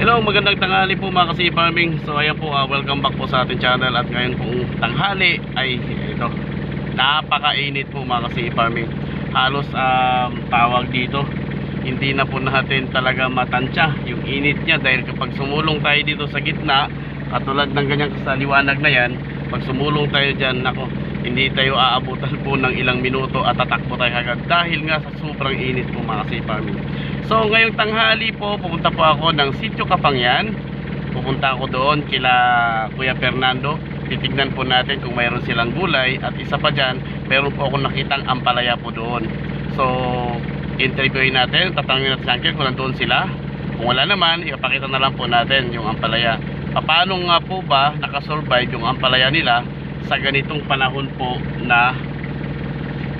Hello, magandang tanghali po mga kasi farming. So ayan po, ah, welcome back po sa ating channel at ngayon pong tanghali ay ito. Napakainit po mga kasi farming. Halos um, tawag dito. Hindi na po natin talaga matansya yung init niya dahil kapag sumulong tayo dito sa gitna, katulad ng ganyang kasaliwanag na yan, pag sumulong tayo dyan, nako, hindi tayo aabutan po ng ilang minuto at tatakbo tayo agad dahil nga sa sobrang init po mga kasi farming. So ngayong tanghali po, pupunta po ako ng Sitio Kapangyan. Pupunta ako doon kila Kuya Fernando. Titignan po natin kung mayroon silang gulay at isa pa dyan, mayroon po ako nakitang ampalaya po doon. So, interviewin natin, tatanungin natin sa uncle kung nandun sila. Kung wala naman, ipapakita na lang po natin yung ampalaya. Paano nga po ba nakasurvive yung ampalaya nila sa ganitong panahon po na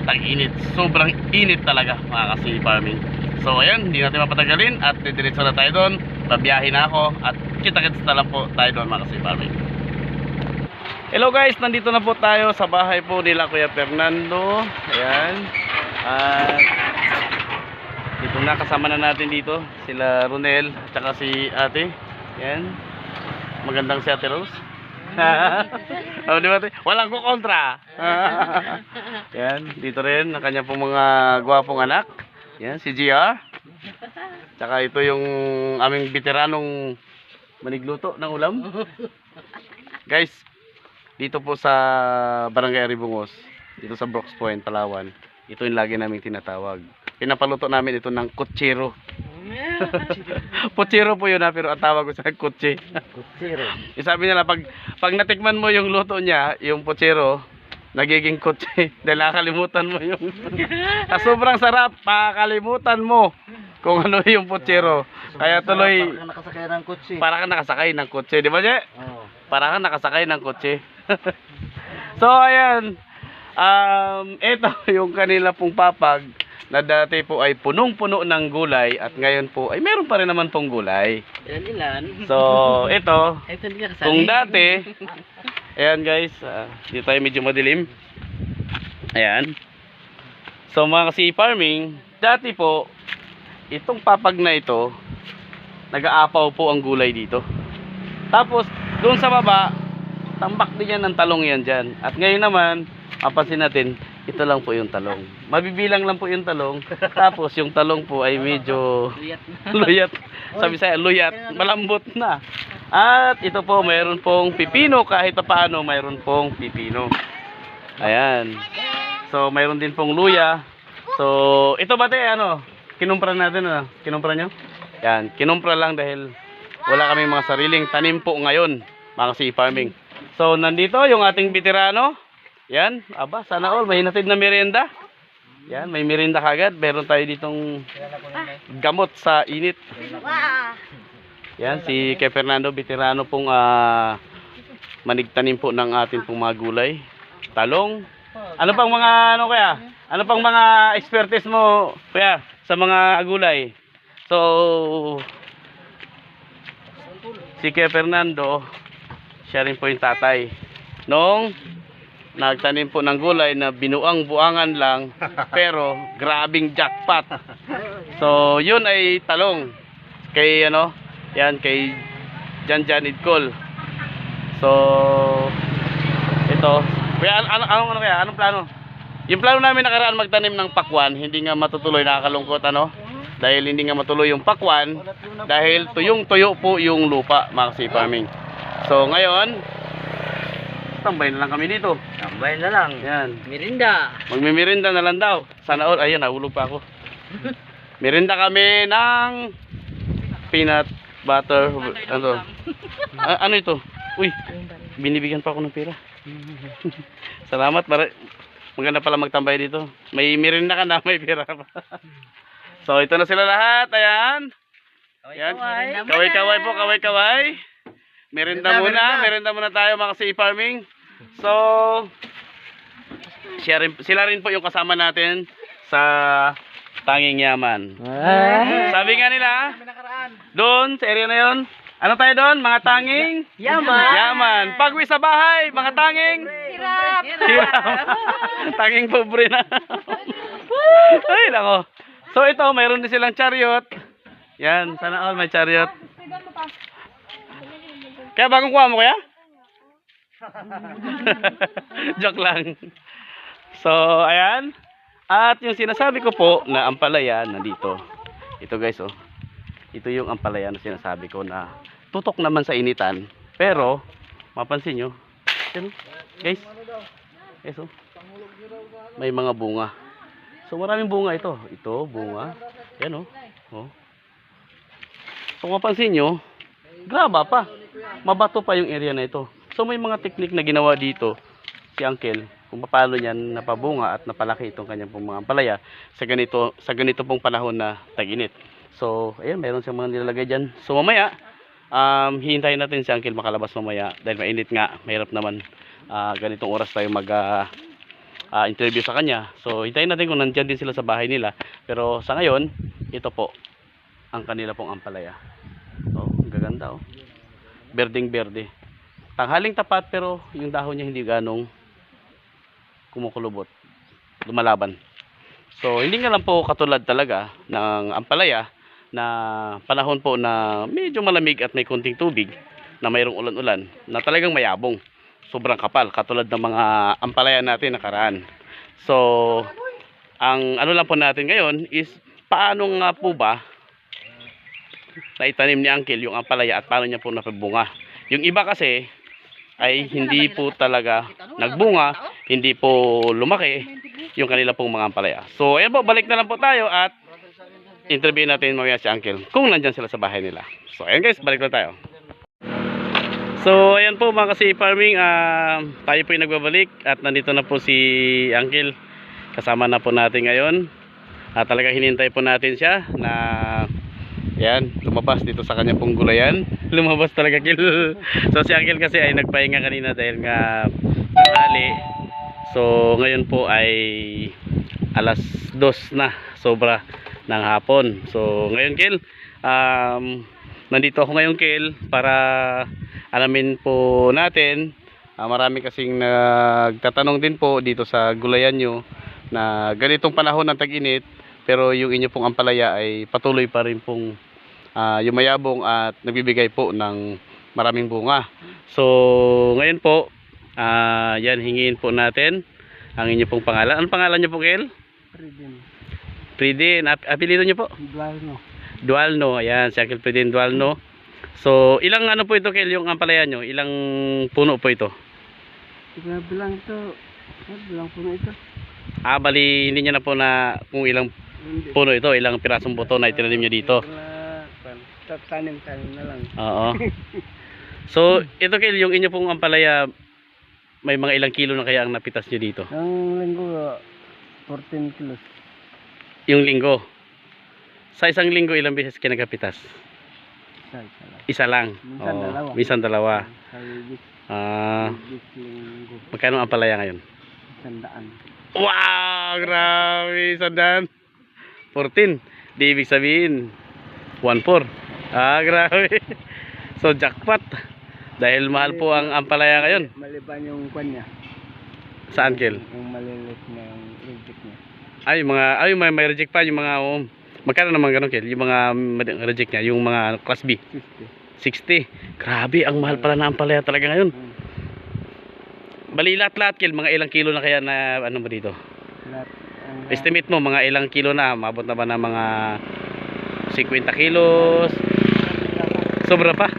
tag-init. Sobrang init talaga mga kasi farming. So ayan, hindi natin mapatagalin at didiretso na tayo doon. Babiyahin na ako at kita-kits na lang po tayo doon mga kasi farming. Hello guys, nandito na po tayo sa bahay po nila Kuya Fernando. Ayan. At dito na kasama na natin dito sila Ronel at saka si Ate. Ayan. Magandang si Ate Rose. oh, di ba? Walang ko kontra. Yan, dito rin ang kanya pong mga gwapong anak. Yan, si GR. Tsaka ito yung aming veteranong manigluto ng ulam. Guys, dito po sa Barangay Aribungos, dito sa Brooks Point, Palawan, ito yung lagi naming tinatawag. Pinapaluto namin ito ng kutsiro. Putsiro po yun ha, pero ang tawag ko sa kutsi. Eh, Sabi nila, pag, pag natikman mo yung luto niya, yung putsiro, nagiging kutsi. Dahil nakakalimutan mo yung... Sa sobrang sarap, makakalimutan mo kung ano yung putsiro. Kaya tuloy, Parang nakasakay ng kutsi. para ka nakasakay ng kutsi. Di ba, Je? Oo. Para ka nakasakay ng kutsi. so, ayan. Um, ito yung kanila pong papag na dati po ay punong-puno ng gulay at ngayon po ay meron pa rin naman pong gulay. Ilan ilan? So, ito, Ito kung dati, ayan guys, ah, dito tayo medyo madilim. Ayan. So mga kasi farming, dati po, itong papag na ito, nag-aapaw po ang gulay dito. Tapos, doon sa baba, tambak din yan ng talong yan dyan. At ngayon naman, mapansin natin, ito lang po yung talong. Mabibilang lang po yung talong. Tapos yung talong po ay medyo Luyat. Sabi sa luyat, malambot na. At ito po, mayroon pong pipino kahit pa paano, mayroon pong pipino. Ayan. So, mayroon din pong luya. So, ito ba te, ano? Kinumpra natin, ano? Kinumpra nyo? Yan, kinumpra lang dahil wala kami mga sariling tanim po ngayon, mga sea farming. So, nandito yung ating veterano. Yan, aba, sana all, may hinatid na merienda. Yan, may merienda kagad. Meron tayo ditong gamot sa init. Yan, si Kay Fernando, veterano pong ah, manigtanim po ng ating pong mga gulay. Talong. Ano pang mga, ano kaya? Ano pang mga expertise mo, kuya, sa mga gulay? So, si Kay Fernando, siya rin po yung tatay. Nung nagtanim po ng gulay na binuang buangan lang, pero grabing jackpot. So, yun ay talong. Kay ano, yan kay Jan Jan Idkol. So, ito. Kuya, ano, ano, ano, kaya? Anong plano? Yung plano namin nakaraan magtanim ng pakwan, hindi nga matutuloy, nakakalungkot ano? Dahil hindi nga matuloy yung pakwan, dahil tuyong tuyo po yung lupa, mga kasi farming. So, ngayon, tambay na lang kami dito. Tambay na lang. Yan. Mirinda. Magmimirinda na lang daw. Sana all. Ayun, nahulog pa ako. Mirinda kami ng peanut butter. Ano? A- ano ito? Uy, binibigyan pa ako ng pera. Salamat. Para, maganda pala magtambay dito. May mirinda ka na, may pera pa. so, ito na sila lahat. Ayan. Ayan. Kaway-kaway po, kaway-kaway. Merinda muna, merinda muna tayo mga sea farming. So, siya rin, sila rin po yung kasama natin sa Tanging Yaman. Sabi nga nila, doon sa area na yon, ano tayo doon? Mga tanging Yaman. Yaman. Pag uwi sa bahay, mga tanging Hirap. Hirap. tanging pobre na. Ay, nako. So ito, mayroon din silang chariot. Yan, sana all may chariot. Kaya bagong kuha mo kaya? Joke lang. So, ayan. At yung sinasabi ko po na ampalaya nandito. Ito guys, oh. Ito yung ampalaya na sinasabi ko na tutok naman sa initan. Pero, mapansin nyo. Yan, guys. Guys, oh. May mga bunga. So, maraming bunga ito. Ito, bunga. Yan, oh. oh. So, mapansin nyo, graba pa. Mabato pa yung area na ito. So, may mga teknik na ginawa dito si Uncle kung paano niyan napabunga at napalaki itong kanyang pong mga ampalaya sa ganito sa ganito pong panahon na tag-init. So, ayan, meron siyang mga nilalagay diyan. So, mamaya um hihintayin natin si Uncle makalabas mamaya dahil mainit nga, mahirap naman ah, ganitong oras tayo mag ah, ah, interview sa kanya. So, hintayin natin kung nandiyan din sila sa bahay nila. Pero sa ngayon, ito po ang kanila pong ampalaya. Oh, gaganda oh. Berding berde. Tanghaling tapat pero yung dahon niya hindi ganong kumukulubot. Lumalaban. So, hindi nga lang po katulad talaga ng ampalaya na panahon po na medyo malamig at may konting tubig na mayroong ulan-ulan na talagang mayabong. Sobrang kapal katulad ng mga ampalaya natin nakaraan. So, ang ano lang po natin ngayon is paano nga po ba na itanim ni Uncle yung ampalaya at paano niya po napabunga. Yung iba kasi ay hindi po talaga nagbunga, hindi po lumaki yung kanila pong mga ampalaya. So, ayan po, balik na lang po tayo at interview natin mamaya si Uncle kung nandyan sila sa bahay nila. So, ayan guys, balik na tayo. So, ayan po mga kasi farming, ah, tayo po yung nagbabalik at nandito na po si Uncle. Kasama na po natin ngayon. At talaga hinintay po natin siya na yan, lumabas dito sa kanya pong gulayan. Lumabas talaga kil. so si Uncle kasi ay nagpahinga kanina dahil nga tanghali. So ngayon po ay alas dos na sobra ng hapon. So ngayon Kel, um, nandito ako ngayon Kel para alamin po natin. Ah, marami kasing nagtatanong din po dito sa gulayan nyo na ganitong panahon ng tag-init pero yung inyo pong ampalaya ay patuloy pa rin pong ah, yumayabong at nagbibigay po ng maraming bunga. So, ngayon po, ah, yan, hingiin po natin ang inyo pong pangalan. Anong pangalan nyo po, Kel? Pridin. Pridin. Ap- apelido nyo po? Blano. Dualno. Ayan, si Uncle Pridin Dualno. So, ilang ano po ito, Kel, yung ampalaya nyo? Ilang puno po ito? Ikaw bilang ito. Ano bilang po na ito? Ah, bali, hindi nyo na po na kung ilang puno ito, ilang pirasong buto na itinanim nyo dito. Tanim-tanim na lang. Oo. So, ito Kel, yung inyo pong ampalaya, may mga ilang kilo na kaya ang napitas nyo dito? Ang linggo, 14 kilos. Yung linggo. Sa isang linggo, ilang beses kayo nagkapitas? Isa, isa lang. Isa lang. Minsan Oo. dalawa. Minsan dalawa. Ah, magkano ang ampalaya ngayon? Sandaan. Wow! Grabe! Sandan! 14. Di ibig sabihin, 1-4. Ah, grabe. So, jackpot. Dahil mahal po ang ampalaya ngayon. Maliban yung kwan niya. Saan, Kel? Yung malilit na yung reject niya. Ay, mga, ay, may, may reject pa, yung mga, um, magkano naman ganun, Kel? Yung mga reject niya, yung mga class B, 50. 60. Grabe, ang mahal pala na ampalaya talaga ngayon. Hmm. Bali, lahat-lahat, Kel, mga ilang kilo na kaya na, ano ba dito? Lahat. Estimate mo, mga ilang kilo na, mabot na ba na mga 50 kilos? Sobra pa.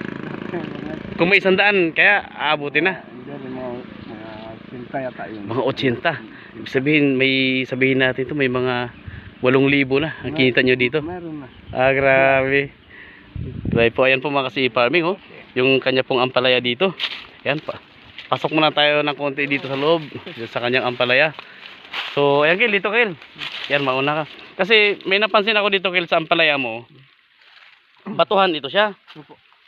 Kung may isang daan, kaya aabutin na. Mga mga sinta yata yun. Mga 80. Ibig sabihin, may sabihin natin to may mga 8,000 na ang kinita nyo dito. Meron na. Ah, grabe. Grabe po, ayan po mga kasi farming, oh. Yung kanya pong ampalaya dito. Ayan pa. Pasok muna tayo ng konti dito sa loob, sa kanyang ampalaya. So, ayan Kel, dito Kel. Yan, mauna ka. Kasi may napansin ako dito Kel sa ampalaya mo. Batuhan ito siya.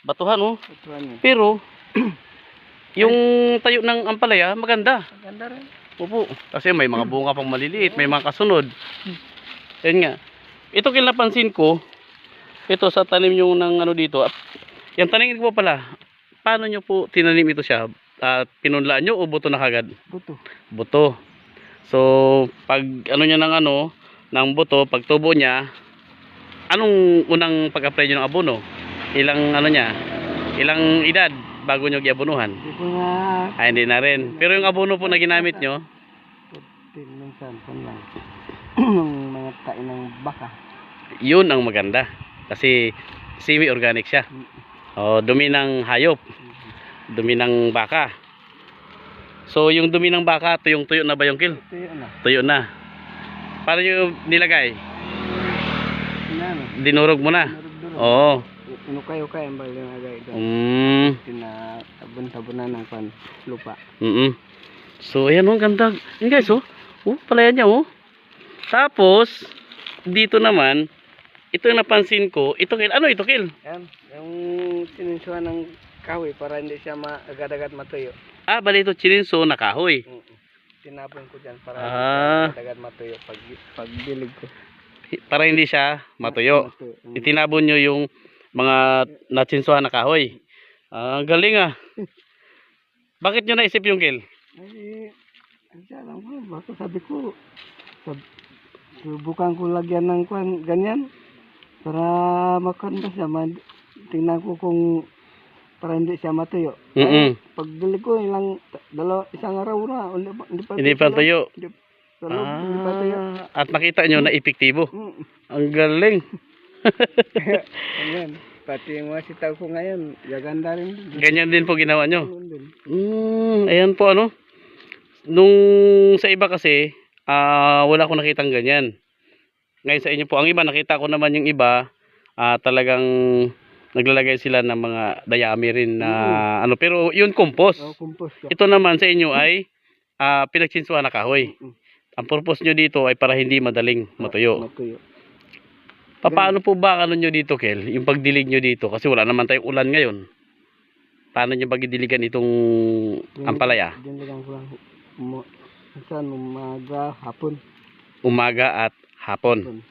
Batuhan, oh. Ito ano. Pero, yung tayo ng ampalaya, maganda. Maganda rin. Opo. Kasi may mga bunga pang maliliit, may mga kasunod. Yan nga. Ito kinapansin ko, ito sa tanim yung ng ano dito. Yung tanim ko pala, paano nyo po tinanim ito siya? At pinunlaan nyo o buto na kagad? Buto. Buto. So, pag ano niya ng ano, ng buto, pag tubo niya, anong unang pag-apply nyo ng abono? Ilang ano niya? Ilang edad bago nyo giabonuhan? Hindi nga Ay, hindi na rin. Pero yung abono po na ginamit putin minsan pan lang. Ng mga tain ng baka. yun ang maganda. Kasi semi-organic siya. O, dumi ng hayop. Dumi ng baka. So, yung dumi ng baka, tuyong-tuyo na ba yung kill? Ito yun ah. Tuyo na. Para yung nilagay, Inano. dinurog mo na. Durug-durug. Oo. Inukay-ukay ang bali ng agay doon. Mm, Tinatabon-tabonan ng pan lupa. mm So, ayan oh, ang ganda. Yan guys, oh. Oh, palayan niya, oh. Tapos, dito naman, ito yung napansin ko, ito kill, ano ito kill? Yan, yung sininsuhan ng kahoy para hindi siya agad-agad matuyo. Ah, bali ito chininso na kahoy. Tinapon ko dyan para Ah. agad-agad matuyo pag pagdilig ko. Para hindi siya matuyo. Mm. Itinabon nyo yung mga natsinsuhan na kahoy. Ah, galing ah. Bakit nyo naisip yung kill? Ay, siya lang po. Baka sabi ko, sab subukan ko lagyan ng kwan, ganyan. Para makan ba siya. Man, tingnan ko kung para hindi siya matuyo. Mm-mm. Pagdilig ko, ilang, dalawa, isang araw na. Hindi pa, hindi pa, Hindi pa tuyo. Hindi, sa loob, hindi pa tuyo. Ah, at nakita nyo na epektibo. Mm. Ang galing. Ayan. Pati yung mga sitaw ko ngayon, gaganda rin. Ganyan din po ginawa nyo. Mm, ayan po ano. Nung sa iba kasi, ah wala akong nakitang ganyan. Ngayon sa inyo po, ang iba nakita ko naman yung iba, ah talagang naglalagay sila ng mga dayami rin na ano pero yun compost. Oh, compost ka. Ito naman sa inyo ay ah pinagsinsuhan na kahoy. Mm. Ang purpose nyo dito ay para hindi madaling matuyo. Matuyo. Paano po ba ano nyo dito, Kel? Yung pagdilig nyo dito kasi wala naman tayong ulan ngayon. Paano nyo ba gidiligan itong ampalaya? Ko lang. Mo, minsan umaga, hapon. Umaga at hapon.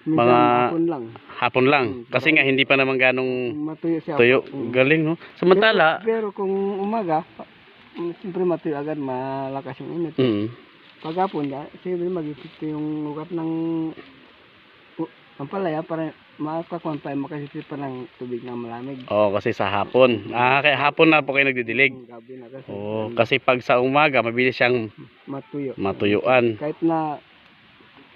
Minsan Mga- hapon lang. Hapon lang. Mm, Kasi nga hindi pa naman ganong Matuyo siya. tuyo. Mm. Galing, no? Samantala, Pero, pero kung umaga, pa- mm, siyempre matuyo agad, malakas yung init. mm, Pag hapon, ya, siyempre mag-isip yung ugat ng ang palaya para makakuan pa, makasisip pa ng tubig na malamig. oh, kasi sa hapon. Ah, kaya hapon na po kayo nagdidilig. Yung Gabi na kasi. Oh, kasi pag sa umaga, mabilis siyang matuyo. matuyuan. Kahit na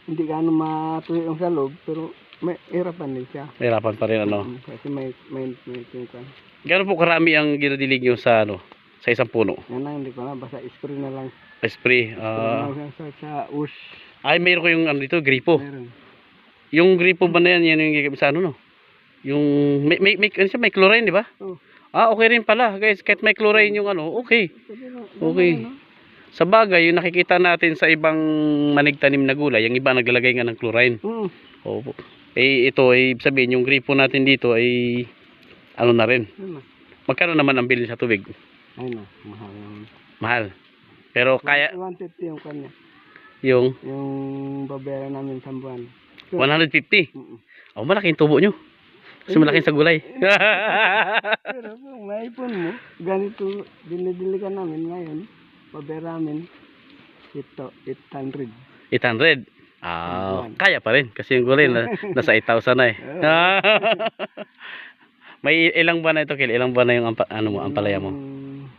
hindi gaano matuyo yung sa loob, pero may hirapan din siya. Hirapan pa rin, ano? Mm, Kasi may may may tingkan. Gano'n po karami ang ginadilig nyo sa, ano, sa isang puno? Yan lang, hindi ko na, basta spray na lang. Spray. Spray Ah, na lang sa, sa ush. ay, mayroon ko yung ano dito, gripo. Meron. Yung gripo ba na yan, yan yung gigamit sa ano, no? Yung, may, may, may, ano siya, may chlorine, di ba? Oh. Ah, okay rin pala, guys. Kahit may chlorine yung ano, okay. Na, Okay. Ano, Sa bagay, yung nakikita natin sa ibang manigtanim na gulay, yung iba naglalagay nga ng chlorine. Mm. Opo. Eh, ito, ay sabihin, yung gripo natin dito ay, ano na rin. Magkano naman ang bilhin sa tubig? Na, mahal. Mahal. Pero kaya, 150 yung kanya. yung Yung babayaran namin sa buwan. 150. Mm. Oh, malaking tubo nyo. Kasi malaking sa gulay. Pero kung naipon mo, ganito dinidiligan namin ngayon, babayaran namin ito, 800. 800. Ah, Buwan. kaya pa rin kasi yung gulay na, nasa 8,000 na eh. May ilang buwan na ito, Kil? Ilang buwan na yung ampa, ano mo, ampalaya mo? Yung-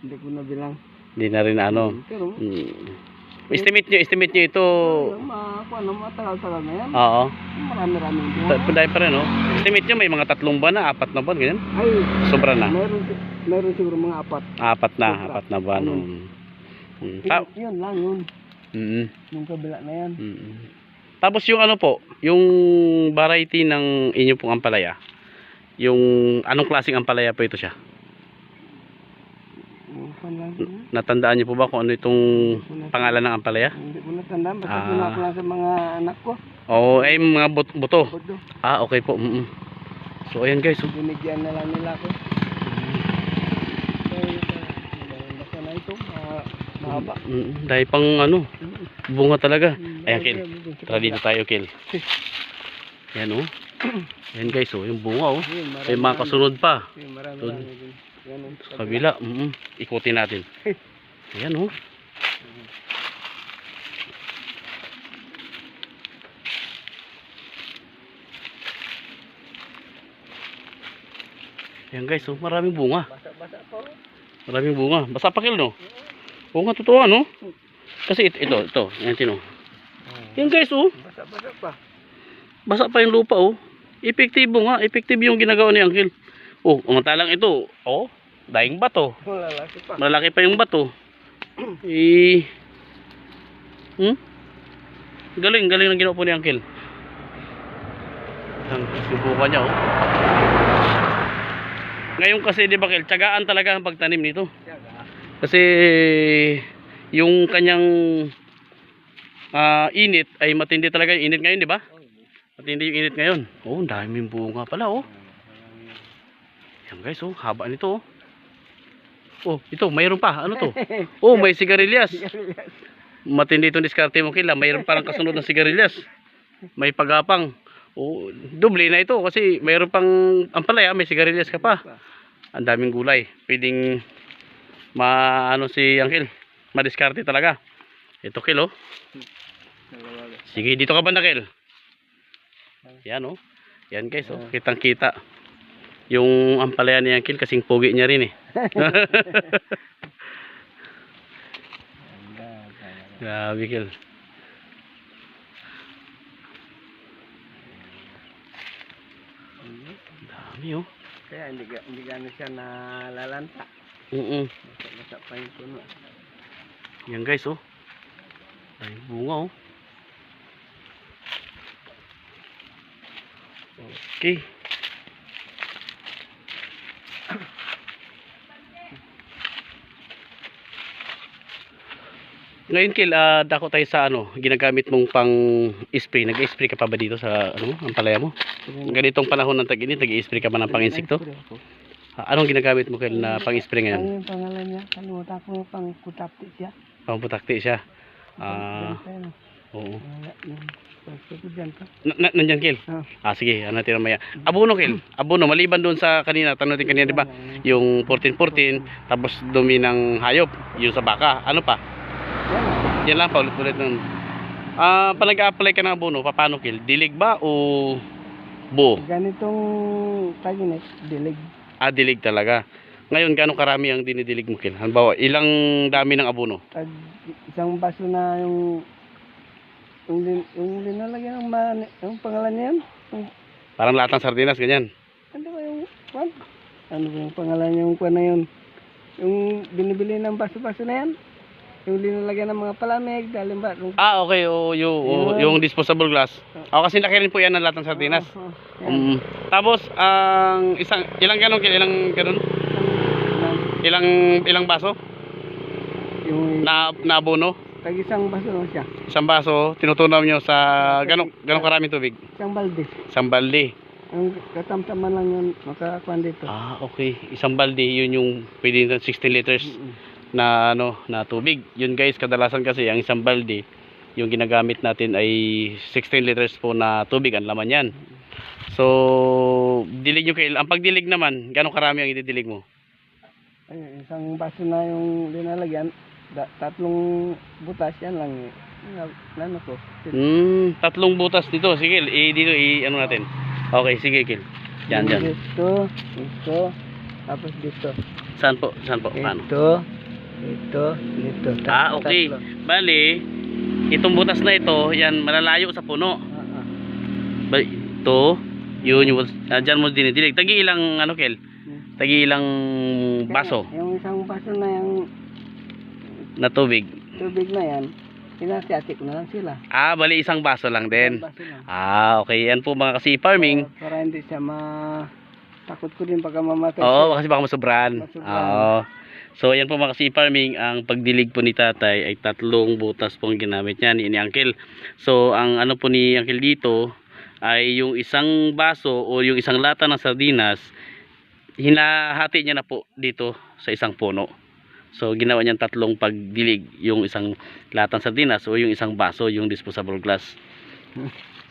Hindi ko na bilang. Hindi na rin ano. Pero, Mm. Estimate nyo, estimate nyo ito. ma, ano, matagal-tagal na yan. Oo. Marami-rami bunga. Dahil pa rin, no? Estimate nyo, may mga tatlong buwan na, apat na buwan, ganyan. Ay, Sobra na. meron, meron siguro mga apat. Apat na, Sobra. apat na buwan. Ano? Mm. Mm. Ta- Yun, lang yun. mm. Yung kabila na yan. Mm. Tapos yung ano po, yung variety ng inyo pong ampalaya, yung anong klaseng ampalaya po ito siya? Yun. Natandaan niyo po ba kung ano itong pangalan ng ampalaya? Hindi ko natandaan. Basta Ah. ko lang sa mga anak ko. Oo, ay mga but- buto. Bodo. Ah, okay po. Mm-mm. So ayan guys, oh. Binigyan na lang nila ako. Kaya, basta na ito. Mahaba. Mm, dahil pang ano, bunga talaga. Ayan. Kil. Tara dito tayo, Kil. Ayan oh. Ayan guys, oh, yung bunga oh. May mga kasunod pa. Doon. Ganun. Sa kabila, mm ikutin natin. Ayan oh. Ayan guys, oh, maraming bunga. Basa-basa po. Maraming bunga. Basa pa kil, no? Oo nga, totoo, ano? Kasi ito, ito, ito. Ayan, tino. Yan guys, oh. Basa-basa pa. Basa pa yung lupa, oh. Epektibo nga. Epektibo yung ginagawa ni Uncle. Oh, umantalang ito. Oh, daing bato. Malalaki pa. Malaki pa yung bato. eh, hmm? Galing, galing ng ginawa po ni Uncle. Ang subukan niya, oh. Ngayon kasi, di ba, Kel, tsagaan talaga ang pagtanim nito. Kasi, yung kanyang ah, init, ay matindi talaga yung init ngayon, di ba? Matindi yung init ngayon. Oh, ang daming bunga pala, oh. Yan guys, oh, haba nito, oh. Oh, ito, mayroon pa. Ano to? Oh, may sigarilyas. Matindi itong diskarte mo kila. Mayroon parang kasunod ng sigarilyas. May pagapang. Oh, doble na ito kasi mayroon pang ampalaya, may sigarilyas ka pa. Ang daming gulay. Pwedeng ma ano si Uncle. Madiskarte talaga. Ito kilo. Sige, dito ka banda Kel. Yan oh. Yan guys oh. Kitang kita. Yung ampalaya ni Uncle kasing pogi niya rin eh. Grabe Kel. Dami oh. Kaya hindi, hindi gano'n siya nalalanta. Mm pa puno. Yan guys oh. Ay bunga oh. Okay. Ngayon Kil, ah, dako tayo sa ano, ginagamit mong pang spray. Nag-spray ka pa ba dito sa ano, ang palaya mo? Ganitong panahon ng tag-init, nag-spray ka ba ng pang insekto? Ah, anong ginagamit mo Kil na pang spray ngayon? Yung pangalan niya? Kalimutan ko pang kutapti siya. Pamputakti siya. Ah, oo. Pa. Na, na, nandyan Kil? Ah. Ah, sige, ano natin mamaya. Abono Kil, abono, maliban doon sa kanina, tanong natin kanina, di ba? Yung 14-14, tapos dumi ng hayop, yung sa baka. Ano pa? Yan. Lang pa, ulit-ulit. Ah, pag nag-apply ka ng abono, paano Kil? Dilig ba o buo? Ganitong taginit, dilig. Ah, dilig talaga. Ngayon, gaano karami ang dinidilig mo Kil? Halimbawa, ilang dami ng abono? Tag isang baso na yung yung, lin, yung linalagyan ng man, yung pangalan niya yan? Yung, Parang lahat ng sardinas, ganyan. ano ba yung kwan? Ano ba yung pangalan yung kwan na yun? Yung binibili ng baso-baso na yan? Yung linalagyan ng mga palamig, dalim ba? Yung, Ah, okay. O, yung, o, Yun. yung disposable glass. O, kasi laki rin po yan ng lahat ng sardinas. Oo, oo. Um, tapos, ang isang, ilang ganon, Kil? ilang ganon? Yan. Ilang, ilang baso? Yung Na, na abono? tag isang baso lang siya. Isang baso, tinutunaw nyo sa ganong, ganong karaming tubig? Isang balde. Isang balde. Ang katamtaman lang yun, makakuan dito. Ah, okay. Isang balde, yun yung pwede na 16 liters Mm-mm. Na ano na tubig. Yun guys, kadalasan kasi ang isang balde, yung ginagamit natin ay 16 liters po na tubig ang laman yan. So, dilig nyo kayo. Ang pagdilig naman, ganong karami ang ididilig mo? Ay, isang baso na yung linalagyan, da, tatlong butas yan lang. Yung, ano ko? Hmm, tatlong butas dito. Sige, i dito i ano natin. Okay, sige, Kil. Yan, yan. Dito, dito, tapos dito. Saan po? Saan po? Paano? Ito, ito, Ah, okay. tatlo. Bali, itong butas na ito, yan, malalayo sa puno. Ah, ah. Ba, ito, yun, yung, uh, dyan mo dinidilig. Tagi ilang, ano, Kel? Hmm. Tagi ilang baso Kaya, yung isang baso na yung na tubig. tubig na yan, pinasiatik ko na lang sila. Ah, bali isang baso lang din. Isang baso lang. Ah, okay. Yan po mga kasi farming. Para, para hindi siya ma... Takot ko din pagka mamatay Oo, siya. kasi baka masobran. Masobran. Oo. So, yan po mga kasi farming. Ang pagdilig po ni tatay ay tatlong butas po ang ginamit niya ni, ni Uncle. So, ang ano po ni Uncle dito ay yung isang baso o yung isang lata ng sardinas hinahati niya na po dito sa isang puno. So, ginawa niyang tatlong pagdilig. Yung isang latang sardinas o yung isang baso, yung disposable glass.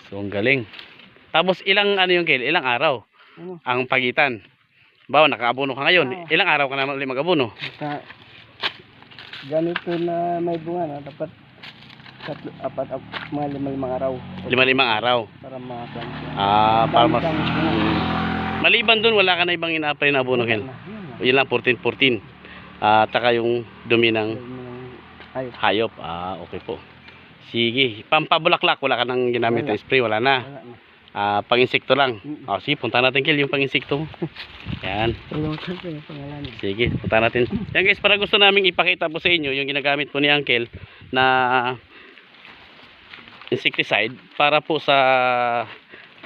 So, ang galing. Tapos, ilang ano yung Kel? Ilang araw? Ano? ang pagitan. Bawa, nakaabono ka ngayon. Oo. Ilang araw ka na ulit mag-abono? Sa ganito na may bunga na dapat tatlo, apat, ap, mga lima limang araw Lima-limang araw. para makakuan siya. Ah, para mas... Mm. Maliban dun, wala ka na ibang ina-apply na abono, lang. Yun lang, 14-14. Ah, taka yung dumi ng Ayos. hayop. Ah, okay po. Sige. Pampabulaklak, wala ka nang ginamit na spray, wala na. Wala na. Ah, pang-insekto lang. Mm. Ah, sige, punta natin, Kel, yung pang-insekto mo. Yan. Sige, punta natin. Yan guys, para gusto naming ipakita po sa inyo yung ginagamit po ni Uncle na insecticide para po sa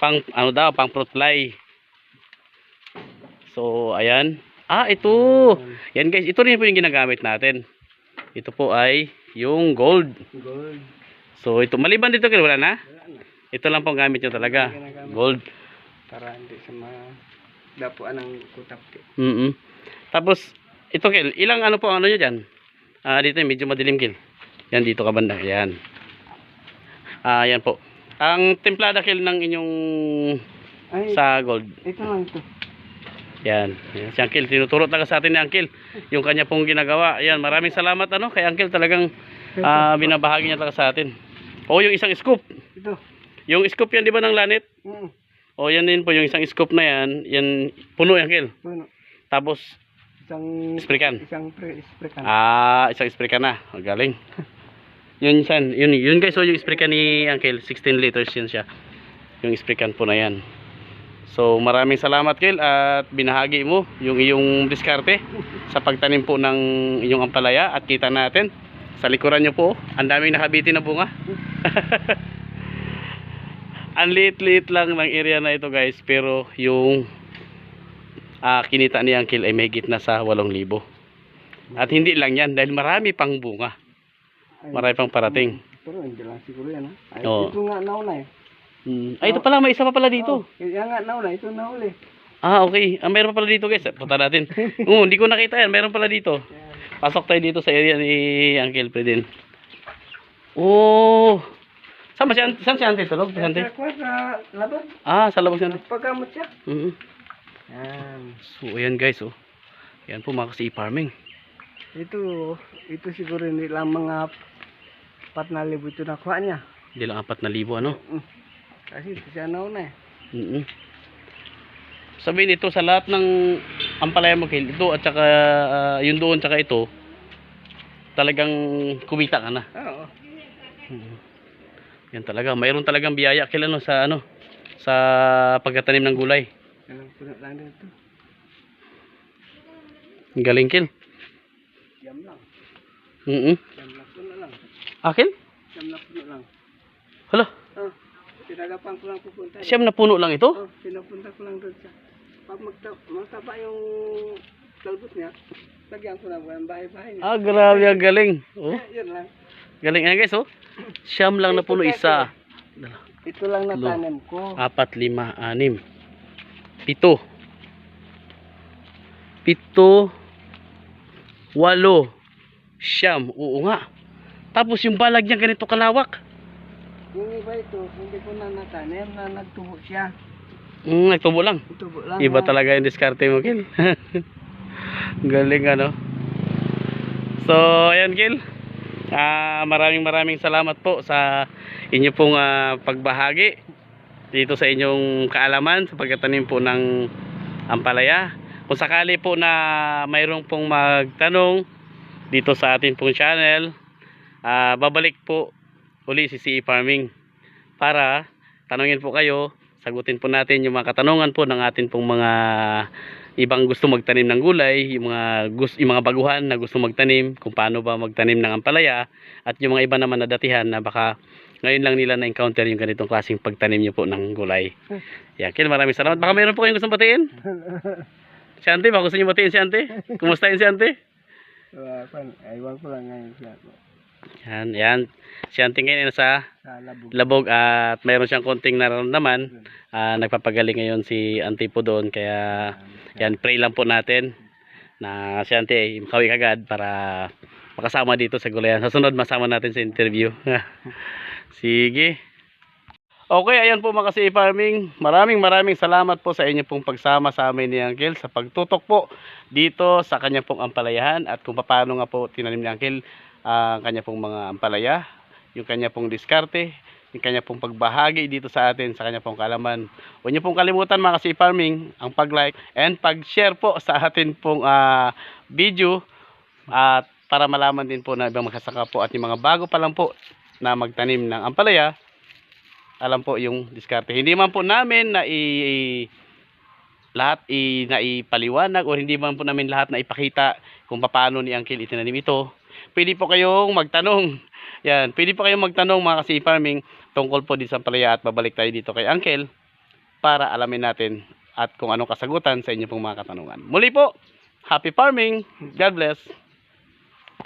pang ano daw, pang fruit fly. So, ayan. Ah, ito. Yan guys, ito rin po yung ginagamit natin. Ito po ay yung gold. Gold. So, ito maliban dito, Kel, wala na. Ito lang po ang gamit nyo talaga. Gold. Para hindi sa mga dapuan ng kutapti. Mm Tapos, ito Kel, ilang ano po ano nyo dyan? Ah, dito medyo madilim Kel. Yan dito ka banda. Yan. Ah, yan po. Ang templada Kel ng inyong Ay, sa gold. ito lang ito. Yan. Si Uncle, tinuturo talaga sa atin ni Uncle. Yung kanya pong ginagawa. Yan, maraming salamat ano kay Uncle talagang ah, binabahagi niya talaga sa atin. O yung isang scoop. Ito. Yung scoop yan di ba ng lanet? Mm. O yan din po yung isang scoop na yan. Yan puno yan Uncle. Bueno, Tapos isang spray can. isang spray can. Ah, isang spray ka na. Ang galing. yun san, yun, yun guys, so yung spray can ni Uncle, 16 liters yun siya. Yung spray can po na yan. So, maraming salamat, Kel, at binahagi mo yung iyong diskarte sa pagtanim po ng inyong ampalaya at kita natin sa likuran nyo po, ang daming nakabitin na bunga. ang liit-liit lang ng area na ito, guys, pero yung ah, kinita ni Uncle ay may na sa 8,000. At hindi lang yan, dahil marami pang bunga. Marami pang parating. Pero hindi lang siguro yan. Ha? Ay, Oo. ito nga nauna eh. Hmm. Ay, ito pala, may isa pa pala dito. Oh, yan nga nauna, ito nauli. Ah, okay. Ah, pa pala dito, guys. Punta natin. Oo, hindi ko nakita yan. Meron pala dito. Pasok tayo dito sa area ni Uncle Predin. Oh! Saan ba si Ante? Saan si Ante tulog? Si Ante? Sa kwan, sa labag. Ah, sa labag si Ante. Pagkamot siya. Mhm. Yan. So, ayan guys, oh. Yan po mga kasi farming. Ito, ito siguro lang mga pat na libo ito nakuha niya. Hindi lang apat na libo, ano? Mm. Kasi ito siya nauna eh. Mhm. Sabihin ito sa lahat ng ampalaya mo, Kil, ito at saka ah, yung doon tsaka ito, talagang kumita ka na. Oo. Yan talaga, mayroon talagang biyaya kila no sa ano sa pagtatanim ng gulay. Alam ko na lang. Ang Galing kil. Yam lang. Mhm. Yam lang na. Akil? Yam lang na lang. Hala, Oh, pinagapan ko lang pupunta. siyam na puno lang ito? Oh, pinapunta ko lang doon sa pag magta magtaba yung talbot niya, lagyan ko lang ng bahay-bahay niya. Ah, grabe ang galing. Oh, Eh, yun lang. Galing yan guys, oh. Siyam lang na puno isa. Ito lang Tulo. natanim ko. Apat, lima, anim. Pito. Pito. Walo. Siyam. Oo nga. Tapos yung balag niya ganito kalawak. Yung iba ito, hindi ko na natanim na nagtubo siya. Mm, nagtubo lang. Tubo lang. Iba na. talaga yung diskarte mo, Kil. Galing, ano. So, ayan, Kil. Ah, maraming maraming salamat po sa inyo pong ah, pagbahagi dito sa inyong kaalaman sa pagtatanim po ng ampalaya. Kung sakali po na mayroong pong magtanong dito sa ating pong channel, ah, babalik po uli si CE Farming para tanungin po kayo sagutin po natin yung mga katanungan po ng atin pong mga ibang gusto magtanim ng gulay, yung mga gusto, yung mga baguhan na gusto magtanim, kung paano ba magtanim ng ampalaya at yung mga iba naman na datihan na baka ngayon lang nila na-encounter yung ganitong klaseng pagtanim nyo po ng gulay. Yan, Kel, maraming salamat. Baka mayroon po kayong gustong batiin? Si Ante, baka gusto nyo batiin si Ante? Kumustahin si Ante? Aywan ko lang ngayon siya. Yan, yan. Si Ante ngayon ay nasa Sa labog. labog at mayroon siyang konting nararamdaman. Ah, nagpapagaling ngayon si Ante po doon kaya yan pray lang po natin na si ay makawi kagad para makasama dito sa gulayan. Sa sunod masama natin sa interview. Sige. Okay, ayan po mga kasi farming. Maraming maraming salamat po sa inyo pong pagsama sa amin ni Uncle sa pagtutok po dito sa kanya pong ampalayahan at kung paano nga po tinanim ni Uncle ang kanya pong mga ampalaya, yung kanya pong diskarte, yung kanya pong pagbahagi dito sa atin, sa kanya pong kalaman. Huwag niyo pong kalimutan mga kasi farming, ang pag-like and pag-share po sa atin pong ah, video at para malaman din po na ibang makasaka po at yung mga bago pa lang po na magtanim ng ampalaya, alam po yung diskarte. Hindi man po namin na i lahat i na ipaliwanag o hindi man po namin lahat na ipakita kung paano ni Uncle itinanim ito. Pwede po kayong magtanong. Yan, pwede po kayong magtanong mga kasi farming tungkol po din sa ampalaya at babalik tayo dito kay Uncle para alamin natin at kung anong kasagutan sa inyo pong mga katanungan. Muli po, happy farming. God bless.